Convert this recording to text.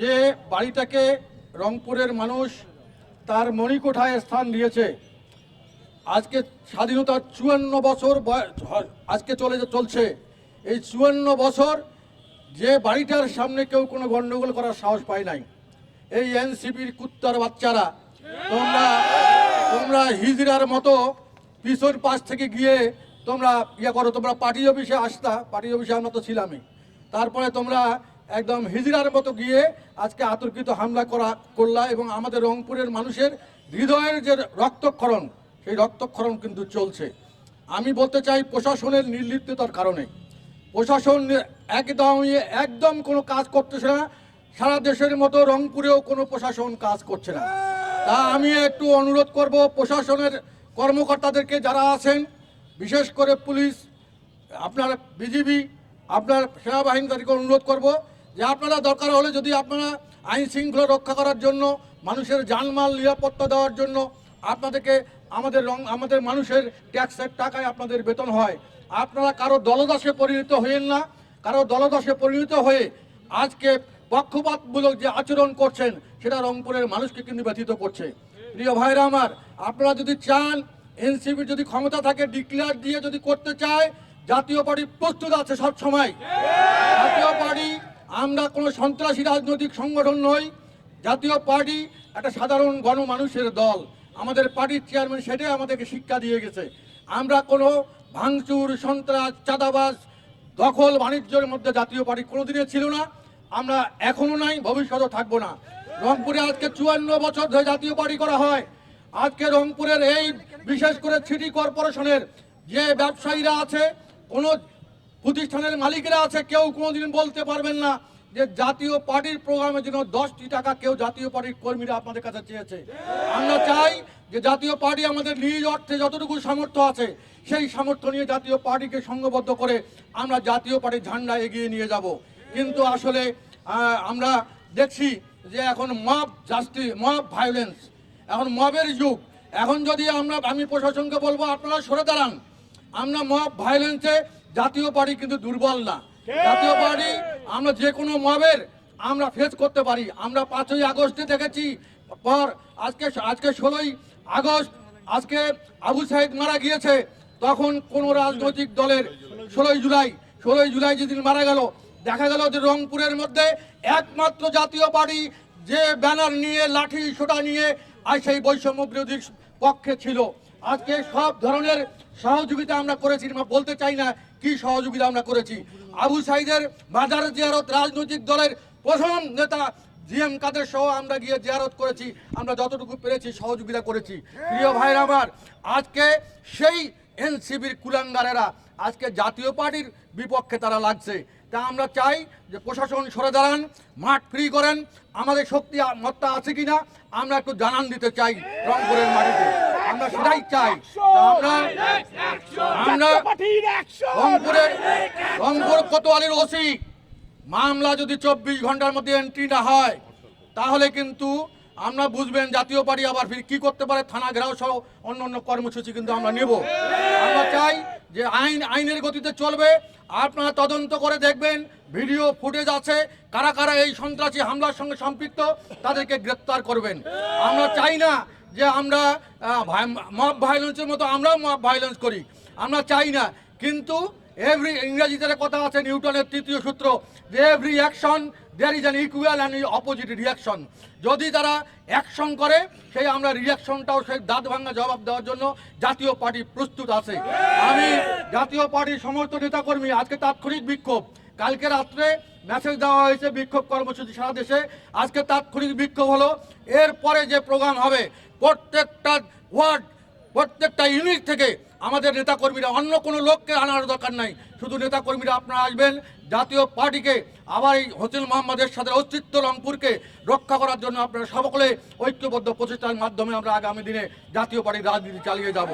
যে বাড়িটাকে রংপুরের মানুষ তার মণিকোঠায় স্থান দিয়েছে। আজকে স্বাধীনতার চুয়ান্ন বছর আজকে চলে চলছে। এই চুয়ান্ন বছর যে বাড়িটার সামনে কেউ কোনো গণ্ডগোল করার সাহস পায় নাই। এই এনসিপির কুত্তার বাচ্চারা, তোমরা তোমরা হিজড়ার মতো পিছন পাশ থেকে গিয়ে তোমরা ইয়ে করো, তোমরা পার্টি অফিসে আসতা, পার্টি অফিসে আমরা তো ছিলামই। তারপরে তোমরা একদম হিজড়ার মতো গিয়ে আজকে আতর্কিত হামলা করা, করলা এবং আমাদের রংপুরের মানুষের হৃদয়ের যে রক্তক্ষরণ, সেই রক্তক্ষরণ কিন্তু চলছে। আমি বলতে চাই প্রশাসনের নির্লিপ্ততার কারণে। প্রশাসন একদম একদম কোনো কাজ করতেছে না। সারা দেশের মতো রংপুরেও কোনো প্রশাসন কাজ করছে না। তা আমি একটু অনুরোধ করব প্রশাসনের কর্মকর্তাদেরকে যারা আছেন, বিশেষ করে পুলিশ, আপনার বিজিবি, আপনার সেনাবাহিনী তাদেরকে অনুরোধ করব যে আপনারা দরকার হলে যদি আপনারা আইন শৃঙ্খলা রক্ষা করার জন্য, মানুষের জানমাল নিরাপত্তা দেওয়ার জন্য আপনাদেরকে আমাদের রং, আমাদের মানুষের ট্যাক্সের টাকায় আপনাদের বেতন হয়। আপনারা কারও দলদাসে পরিণত হয়েন না। কারও দলদাসে পরিণত হয়ে আজকে পক্ষপাতমূলক যে আচরণ করছেন, সেটা রংপুরের মানুষকে কিন্তু ব্যথিত করছে। প্রিয় ভাইরা আমার, আপনারা যদি চান, এনসিপি যদি ক্ষমতা থাকে, ডিক্লেয়ার দিয়ে যদি করতে চায়, জাতীয় পার্টি প্রস্তুত আছে সব সময় জাতীয় পার্টি আমরা কোনো সন্ত্রাসী রাজনৈতিক সংগঠন নই। জাতীয় পার্টি একটা সাধারণ গণমানুষের দল। আমাদের পার্টির চেয়ারম্যান সেটাই আমাদেরকে শিক্ষা দিয়ে গেছে। আমরা কোনো ভাঙচুর, সন্ত্রাস, চাঁদাবাজ, দখল, বাণিজ্যের মধ্যে জাতীয় পার্টি কোনোদিনে ছিল না। আমরা এখনও নাই, ভবিষ্যতেও থাকব না। রংপুরে আজকে চুয়ান্ন বছর ধরে জাতীয় পার্টি করা হয়। আজকে রংপুরের এই, বিশেষ করে সিটি কর্পোরেশনের যে ব্যবসায়ীরা আছে, কোনো প্রতিষ্ঠানের মালিকেরা আছে, কেউ কোনোদিন বলতে পারবেন না যে জাতীয় পার্টির প্রোগ্রামের জন্য দশটি টাকা কেউ জাতীয় পার্টির কর্মীরা আপনাদের কাছে চেয়েছে। আমরা চাই যে জাতীয় পার্টি আমাদের নিজ অর্থে যতটুকু সামর্থ্য আছে, সেই সামর্থ্য নিয়ে জাতীয় পার্টিকে সংঘবদ্ধ করে আমরা জাতীয় পার্টির ঝান্ডা এগিয়ে নিয়ে যাব। কিন্তু আসলে আমরা দেখছি যে এখন মব জাস্টি মব ভায়োলেন্স এখন মবের যুগ। এখন যদি আমরা, আমি প্রশাসনকে বলব, আপনারা সরে দাঁড়ান। আমরা মব ভায়োলেন্সে জাতীয় পার্টি কিন্তু দুর্বল না। জাতীয় পার্টি আমরা যে কোনো মবের আমরা ফেস করতে পারি। আমরা পাঁচই আগস্টে দেখেছি পর আজকে আজকে ষোলোই আগস্ট আজকে আবু সাইদ মারা গিয়েছে। তখন কোন রাজনৈতিক দলের ষোলোই জুলাই ষোলোই জুলাই যেদিন মারা গেল দেখা গেল যে রংপুরের মধ্যে একমাত্র জাতীয় পার্টি যে ব্যানার নিয়ে লাঠি সোটা নিয়ে আর সেই বৈষম্য বিরোধীর পক্ষে ছিল। আজকে সব ধরনের সহযোগিতা আমরা করেছি বলতে চাই না কি সহযোগিতা আমরা করেছি। আবু সাইদের মাজার জিয়ারত রাজনৈতিক দলের প্রথম নেতা জিএম কাদের সহ আমরা গিয়ে জিয়ারত করেছি, আমরা যতটুকু পেরেছি সহযোগিতা করেছি। প্রিয় ভাইরা আমার, আজকে সেই এনসিবির কুলাঙ্গারেরা, আজকে জাতীয় পার্টির বিপক্ষে তারা লাগছে। তা আমরা চাই যে প্রশাসন সরে দাঁড়ান, মাঠ ফ্রি করেন, আমাদের শক্তি মত্তা আছে কিনা, আমরা একটু জানান দিতে চাই রংপুরের মাটিতে। আমরা সেটাই চাই। আমরা আমরা রংপুরের রংপুর কোতোয়ালির ওসি, মামলা যদি চব্বিশ ঘণ্টার মধ্যে এন্ট্রি না হয়, তাহলে কিন্তু আমরা বুঝবেন জাতীয় পার্টি আবার ফির কি করতে পারে, থানা ঘেরাও সহ অন্য অন্য কর্মসূচি কিন্তু আমরা নেব। আমরা চাই যে আইন আইনের গতিতে চলবে। আপনারা তদন্ত করে দেখবেন, ভিডিও ফুটেজ আছে, কারা কারা এই সন্ত্রাসী হামলার সঙ্গে সম্পৃক্ত, তাদেরকে গ্রেপ্তার করবেন। আমরা চাই না যে আমরা মব ভায়োলেন্সের মতো আমরাও মব ভায়োলেন্স করি। আমরা চাই না, কিন্তু এভরি ইংরেজিতে কথা আছে, নিউটনের তৃতীয় সূত্র, যে every action there is an equal and opposite reaction যদি তারা অ্যাকশন করে, সেই আমরা রিয়াকশনটাও সেই দাঁত ভাঙা জবাব দেওয়ার জন্য জাতীয় পার্টি প্রস্তুত আছে। আমি জাতীয় পার্টির সমস্ত নেতাকর্মী, আজকে তাৎক্ষণিক বিক্ষোভ। কালকে রাত্রে মেসেজ দেওয়া হয়েছে বিক্ষোভ কর্মসূচি সারা দেশে। আজকে তাৎক্ষণিক বিক্ষোভ হলো। এরপরে যে প্রোগ্রাম হবে, প্রত্যেকটা ওয়ার্ড, প্রত্যেকটা ইউনিট থেকে আমাদের নেতাকর্মীরা, অন্য কোনো লোককে আনার দরকার নাই। শুধু নেতাকর্মীরা আপনারা আসবেন, জাতীয় পার্টিকে, আবার এই হোসেন মোহাম্মদের সাথে অস্তিত্ব রংপুরকে রক্ষা করার জন্য আপনারা সকলে ঐক্যবদ্ধ প্রচেষ্টার মাধ্যমে আমরা আগামী দিনে জাতীয় পার্টির রাজনীতি চালিয়ে যাব।